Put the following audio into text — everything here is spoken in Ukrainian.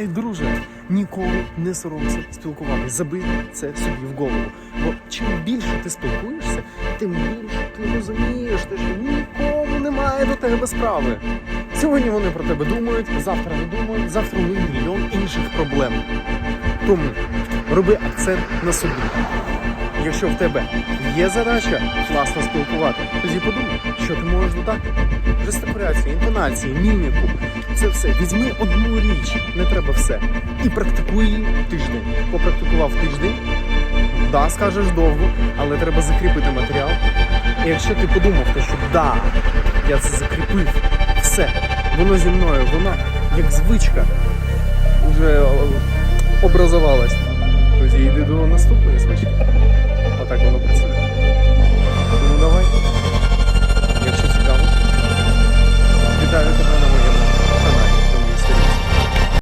Ей, друже, ніколи не соромся спілкуватися. Забий це собі в голову. Бо чим більше ти спілкуєшся, тим більше ти розумієш, те, що нікому немає до тебе справи. Сьогодні вони про тебе думають, завтра не думають, завтра у них мільйон інших проблем. Тому роби акцент на собі. Якщо в тебе є задача класно спілкувати, тоді подумай, що ти можеш додати. Жестикуляцію, інтонації, міміку. Це все. Візьми одну річ, не треба все. І практикуй її тиждень. Попрактикував тиждень, да, скажеш довго, але треба закріпити матеріал. І якщо ти подумав, то що да, я це закріпив, все, воно зі мною, воно як звичка вже образувалась. Тоді йди до наступної звички.